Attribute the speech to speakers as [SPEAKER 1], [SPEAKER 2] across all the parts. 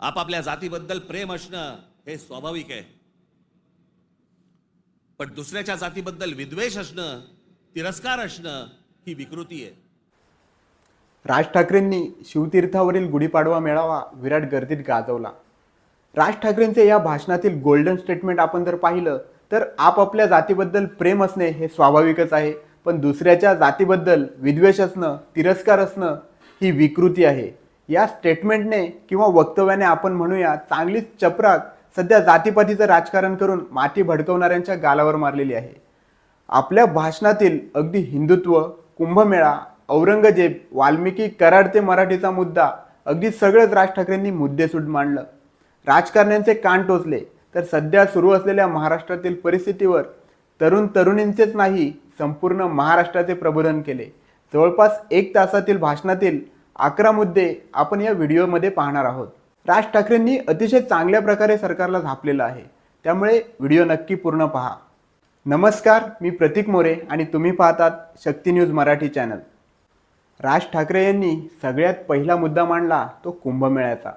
[SPEAKER 1] आपापल्या जातीबद्दल प्रेम असणं हे स्वाभाविक आहे. पण दुसऱ्याच्या जातीबद्दल विद्वेष असणं तिरस्कार असणं ही विकृती आहे.
[SPEAKER 2] राज ठाकरेंनी शिवतीर्थावरील गुढीपाडवा मेळावा विराट गर्दीत गाजवला. राज ठाकरेंचे या भाषणातील गोल्डन स्टेटमेंट आपण जर पाहिलं तर आपापल्या जातीबद्दल प्रेम असणे हे स्वाभाविकच आहे. पण दुसऱ्याच्या जातीबद्दल विद्वेष असणं तिरस्कार असणं ही विकृती आहे. या स्टेटमेंटने किंवा वक्तव्याने आपण म्हणूया चांगलीच चपराक सध्या जातीपातीचं राजकारण करून माती भडकवणाऱ्यांच्या गालावर मारलेली आहे. आपल्या भाषणातील अगदी हिंदुत्व कुंभमेळा औरंगजेब वाल्मिकी कराड ते मराठीचा मुद्दा अगदी सगळंच राज ठाकरेंनी मुद्देसूद मांडलं. राजकारण्यांचे कान टोचले तर सध्या सुरू असलेल्या महाराष्ट्रातील परिस्थितीवर तरुण तरुणींचेच नाही संपूर्ण महाराष्ट्राचे प्रबोधन केले. जवळपास एक तासातील भाषणातील अकरा मुद्दे आपण या व्हिडिओमध्ये पाहणार आहोत. राज ठाकरेंनी अतिशय चांगल्या प्रकारे सरकारला झापलेलं आहे. त्यामुळे व्हिडिओ नक्की पूर्ण पहा. नमस्कार मी प्रतीक मोरे आणि तुम्ही पाहतात शक्ती न्यूज मराठी चॅनल. राज ठाकरे यांनी सगळ्यात पहिला मुद्दा मांडला तो कुंभमेळ्याचा.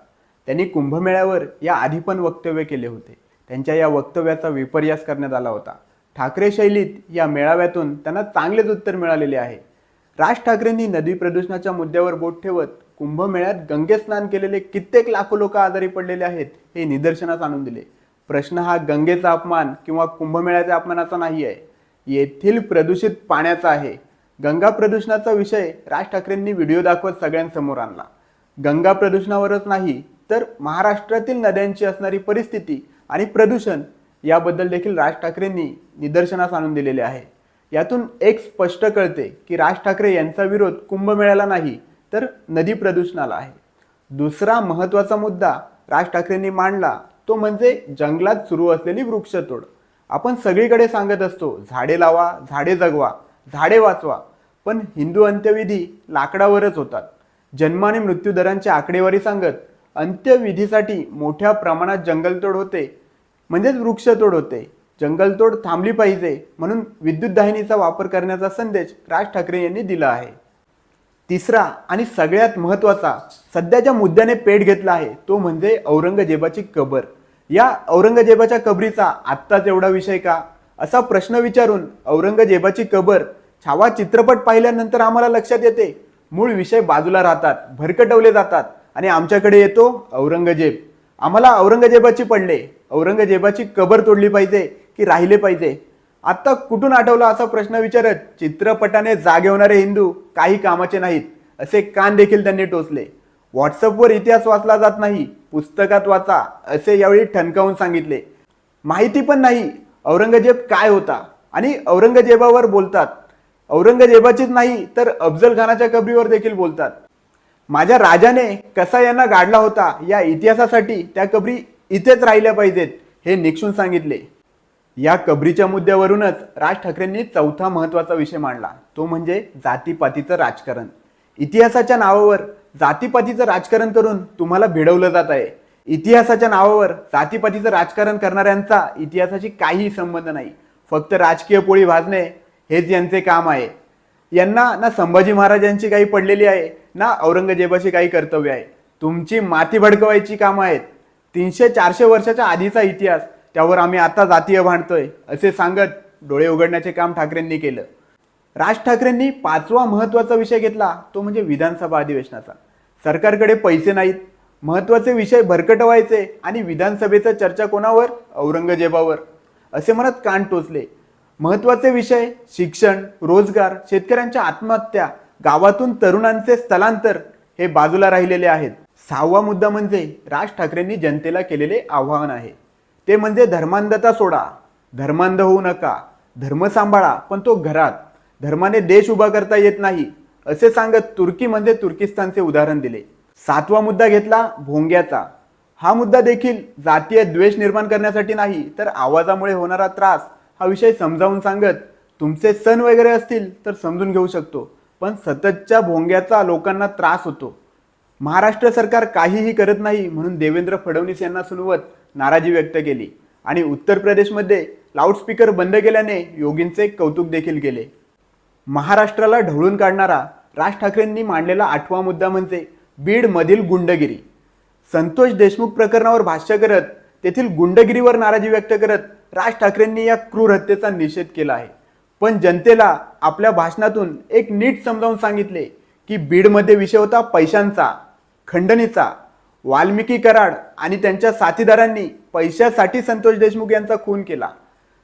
[SPEAKER 2] त्यांनी कुंभमेळ्यावर या आधी पण वक्तव्य केले होते. त्यांच्या या वक्तव्याचा विपर्यास करण्यात आला होता. ठाकरे शैलीत या मेळाव्यातून त्यांना चांगलेच उत्तर मिळालेले आहे. राज ठाकरेंनी नदी प्रदूषणाच्या मुद्द्यावर बोट ठेवत कुंभमेळ्यात गंगेस्नान केलेले कित्येक लाखो लोक आजारी पडलेले आहेत हे निदर्शनास आणून दिले. प्रश्न हा गंगेचा अपमान किंवा कुंभमेळ्याच्या अपमानाचा नाही आहे. येथील प्रदूषित पाण्याचा आहे. गंगा प्रदूषणाचा विषय राज ठाकरेंनी व्हिडिओ दाखवत सगळ्यांसमोर आणला. गंगा प्रदूषणावरच नाही तर महाराष्ट्रातील नद्यांची असणारी परिस्थिती आणि प्रदूषण याबद्दल देखील राज ठाकरेंनी निदर्शनास आणून दिलेले आहे. यातून एक स्पष्ट कळते की राज ठाकरे यांचा विरोध कुंभमेळ्याला नाही तर नदी प्रदूषणाला आहे. दुसरा महत्त्वाचा मुद्दा राज ठाकरेंनी मांडला तो म्हणजे जंगलात सुरू असलेली वृक्षतोड. आपण सगळीकडे सांगत असतो झाडे लावा झाडे जगवा झाडे वाचवा पण हिंदू अंत्यविधी लाकडावरच होतात. जन्म आणि मृत्यूदरांची आकडेवारी सांगत अंत्यविधीसाठी मोठ्या प्रमाणात जंगलतोड होते म्हणजेच वृक्षतोड होते. जंगलतोड थांबली पाहिजे म्हणून विद्युत दाहिनीचा वापर करण्याचा संदेश राज ठाकरे यांनी दिला आहे. तिसरा आणि सगळ्यात महत्त्वाचा सध्याच्या मुद्द्याने पेट घेतला आहे तो म्हणजे औरंगजेबाची कबर. या औरंगजेबाच्या कबरीचा आत्ताच एवढा विषय का? असा प्रश्न विचारून औरंगजेबाची कबर छावा चित्रपट पाहिल्यानंतर आम्हाला लक्षात येते. मूळ विषय बाजूला राहतात भरकटवले जातात आणि आमच्याकडे येतो औरंगजेब. आम्हाला औरंगजेबाची पडले. औरंगजेबाची कबर तोडली पाहिजे. की राहिले पाहिजे. आत्ता कुठून आठवला असा प्रश्न विचारत चित्रपटाने जागे होणारे हिंदू काही कामाचे नाहीत असे कान देखील त्यांनी टोचले. व्हॉट्सअपवर इतिहास वाचला जात नाही पुस्तकात वाचा असे यावेळी ठणकावून सांगितले. माहिती पण नाही औरंगजेब काय होता? आणि औरंगजेबावर बोलतात. औरंगजेबाचीच नाही तर अफजल खानाच्या कबरीवर देखील बोलतात. माझ्या राजाने कसा यांना गाडला होता या इतिहासासाठी त्या कबरी इथेच राहिल्या पाहिजेत हे निक्षून सांगितले. या कबरीच्या मुद्द्यावरूनच राज ठाकरेंनी चौथा महत्त्वाचा विषय मांडला. तो म्हणजे जातीपातीचं राजकारण. इतिहासाच्या नावावर जातीपातीचं राजकारण करून तुम्हाला भिडवलं जात आहे. इतिहासाच्या नावावर जातीपातीचं राजकारण करणाऱ्यांचा इतिहासाशी काहीही संबंध नाही. फक्त राजकीय पोळी भाजणे हेच यांचे काम आहे. यांना ना संभाजी महाराजांची काही पडलेली आहे ना औरंगजेबाशी काही कर्तव्य आहे. तुमची माती भडकवायची कामं आहेत. तीनशे चारशे वर्षाच्या आधीचा इतिहास त्यावर आम्ही आता जातीय भांडतोय असे सांगत डोळे उघडण्याचे काम ठाकरेंनी केलं. राज ठाकरेंनी पाचवा महत्त्वाचा विषय घेतला तो म्हणजे विधानसभा अधिवेशनाचा. सरकारकडे पैसे नाहीत महत्त्वाचे विषय भरकटवायचे आणि विधानसभेचा चर्चा कोणावर? औरंगजेबावर. असे म्हणत कान टोचले. महत्त्वाचे विषय शिक्षण रोजगार शेतकऱ्यांच्या आत्महत्या गावातून तरुणांचे स्थलांतर हे बाजूला राहिलेले आहेत. सहावा मुद्दा म्हणजे राज ठाकरेंनी जनतेला केलेले आव्हान आहे. ते म्हणजे धर्मांधता सोडा. धर्मांध होऊ नका. धर्म सांभाळा पण तो घरात. धर्माने देश उभा करता येत नाही. असे सांगत तुर्की म्हणजे तुर्किस्तानचे उदाहरण दिले. सातवा मुद्दा घेतला भोंग्याचा. हा मुद्दा देखील जातीय द्वेष निर्माण करण्यासाठी नाही तर आवाजामुळे होणारा त्रास. हा विषय समजावून सांगत तुमचे सण वगैरे असतील तर समजून घेऊ शकतो पण सततच्या भोंग्याचा लोकांना त्रास होतो. महाराष्ट्र सरकार काहीही करत नाही म्हणून देवेंद्र फडणवीस यांना सुनवत नाराजी व्यक्त केली आणि उत्तर प्रदेशमध्ये लाऊडस्पीकर बंद केल्याने योगींचे कौतुक देखील केले. महाराष्ट्राला ढवळून काढणारा राज ठाकरेंनी मांडलेला आठवा मुद्दा म्हणजे बीडमधील गुंडगिरी. संतोष देशमुख प्रकरणावर भाष्य करत तेथील गुंडगिरीवर नाराजी व्यक्त करत राज ठाकरेंनी या क्रूर हत्येचा निषेध केला आहे. पण जनतेला आपल्या भाषणातून एक नीट समजावून सांगितले की बीडमध्ये विषय होता पैशांचा खंडणीचा. वाल्मिकी कराड आणि त्यांच्या साथीदारांनी पैशासाठी संतोष देशमुख यांचा खून केला.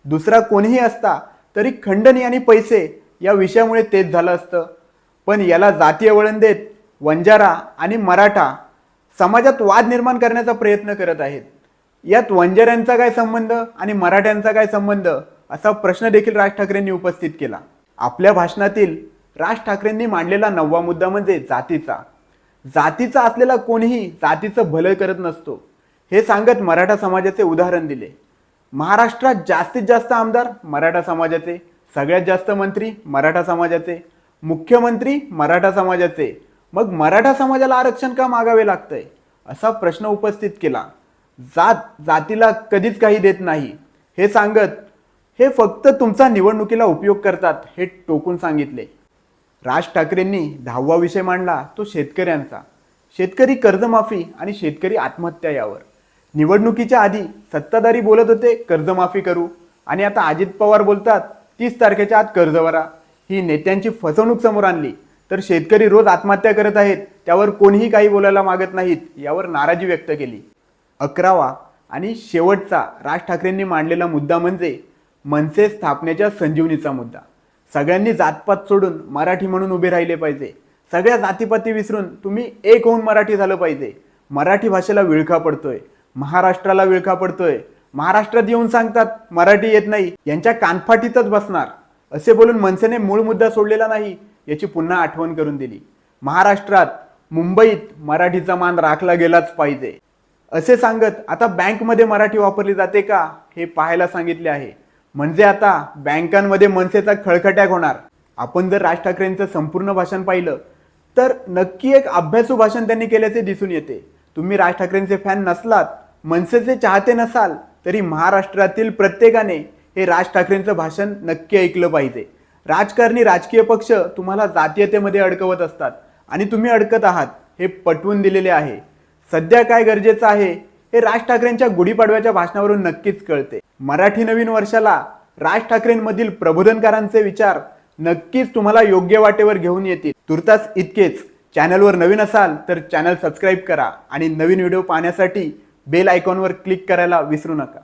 [SPEAKER 2] दुसरा कोणीही असता तरी खंडणी आणि पैसे या विषयामुळे तेच झालं असतं. पण याला जातीय वळण देत वंजारा आणि मराठा समाजात वाद निर्माण करण्याचा प्रयत्न करत आहेत. यात वंजाऱ्यांचा काय संबंध आणि मराठ्यांचा काय संबंध असा प्रश्न देखील राज ठाकरेंनी उपस्थित केला. आपल्या भाषणातील राज ठाकरेंनी मांडलेला नववा मुद्दा म्हणजे जातीचा. जातीचा असलेला कोणीही जातीचं भलं करत नसतो. हे सांगत मराठा समाजाचे उदाहरण दिले. महाराष्ट्रात जास्तीत जास्त आमदार मराठा समाजाचे सगळ्यात जास्त मंत्री मराठा समाजाचे मुख्यमंत्री मराठा समाजाचे. मग मराठा समाजाला आरक्षण का मागावे लागतंय? असा प्रश्न उपस्थित केला. जात जातीला कधीच काही देत नाही. हे सांगत हे फक्त तुमचा निवडणुकीला उपयोग करतात हे टोकून सांगितले. राज ठाकरेंनी दहावा विषय मांडला तो शेतकऱ्यांचा. शेतकरी कर्जमाफी आणि शेतकरी आत्महत्या यावर. निवडणुकीच्या आधी सत्ताधारी बोलत होते कर्जमाफी करू. आणि आता अजित पवार बोलतात तीस तारखेच्या आत कर्ज भरा. ही नेत्यांची फसवणूक समोर आणली. तर शेतकरी रोज आत्महत्या करत आहेत त्यावर कोणीही काही बोलायला मागत नाहीत यावर नाराजी व्यक्त केली. अकरावा आणि शेवटचा राज ठाकरेंनी मांडलेला मुद्दा म्हणजे मनसे स्थापनेच्या संजीवनीचा मुद्दा. सगळ्यांनी जातपात सोडून मराठी म्हणून उभे राहिले पाहिजे. सगळ्या जातीपाती विसरून तुम्ही एक होऊन मराठी झालं पाहिजे. मराठी भाषेला विळखा पडतोय. महाराष्ट्राला विळखा पडतोय. महाराष्ट्रात येऊन सांगतात मराठी येत नाही. यांच्या कानफाटीतच बसणार. असे बोलून मनसेने मूळ मुद्दा सोडलेला नाही याची पुन्हा आठवण करून दिली. महाराष्ट्रात मुंबईत मराठीचा मान राखला गेलाच पाहिजे. असे सांगत आता बँकमध्ये मराठी वापरली जाते का? हे पाहायला सांगितले आहे. म्हणजे आता बँकांमध्ये मनसेचा खळखट्याक होणार. आपण जर राज ठाकरेंचं संपूर्ण भाषण पाहिलं तर नक्की एक अभ्यासू भाषण त्यांनी केल्याचे दिसून येते. तुम्ही राज ठाकरेंचे फॅन नसलात मनसेचे चाहते नसाल तरी महाराष्ट्रातील प्रत्येकाने हे राज ठाकरेंचं भाषण नक्की ऐकलं पाहिजे. राजकारणी राजकीय पक्ष तुम्हाला जातीयतेमध्ये अडकवत असतात आणि तुम्ही अडकत आहात हे पटवून दिलेले आहे. सध्या काय गरजेचं आहे हे राज ठाकरेंच्या गुढीपाडव्याच्या भाषणावरून नक्कीच कळते. मराठी नवीन वर्षाला राज ठाकरेंमधील प्रबोधनकारांचे विचार नक्कीच तुम्हाला योग्य वाटेवर घेऊन येतील. तुर्तास इतकेच. चॅनलवर नवीन असाल तर चॅनल सबस्क्राईब करा आणि नवीन व्हिडिओ पाहण्यासाठी बेल आयकॉनवर क्लिक करायला विसरू नका.